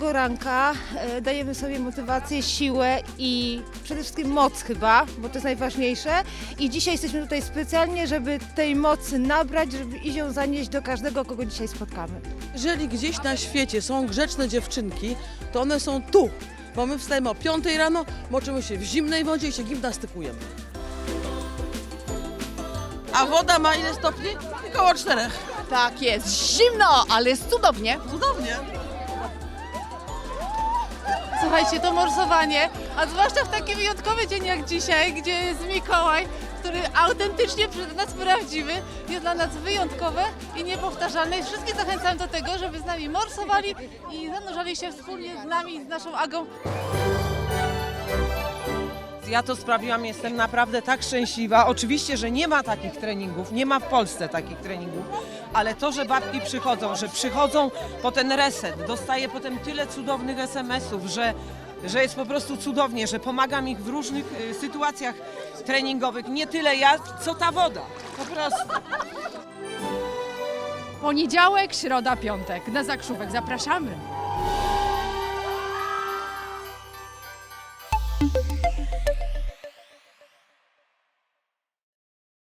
każdego ranka e, dajemy sobie motywację, siłę i przede wszystkim moc chyba, bo to jest najważniejsze. I dzisiaj jesteśmy tutaj specjalnie, żeby tej mocy nabrać, żeby i ją zanieść do każdego, kogo dzisiaj spotkamy. Jeżeli gdzieś na świecie są grzeczne dziewczynki, to one są tu. Bo my wstajemy o 5 rano, moczymy się w zimnej wodzie i się gimnastykujemy. A woda ma ile stopni? Około czterech. Tak jest, zimno, ale jest cudownie. Cudownie. Słuchajcie, to morsowanie, a zwłaszcza w taki wyjątkowy dzień jak dzisiaj, gdzie jest Mikołaj, który autentycznie przed nas prawdziwy, jest dla nas wyjątkowe i niepowtarzalne. I wszystkich zachęcam do tego, żeby z nami morsowali i zanurzali się wspólnie z nami, z naszą Agą ja to sprawiłam, jestem naprawdę tak szczęśliwa. Oczywiście, że nie ma takich treningów, nie ma w Polsce takich treningów, ale to, że babki przychodzą, że przychodzą po ten reset, dostaję potem tyle cudownych SMS-ów, że, że jest po prostu cudownie, że pomagam ich w różnych y, sytuacjach treningowych. Nie tyle ja, co ta woda. Po prostu. Poniedziałek, środa, piątek. Na zakrzówek zapraszamy.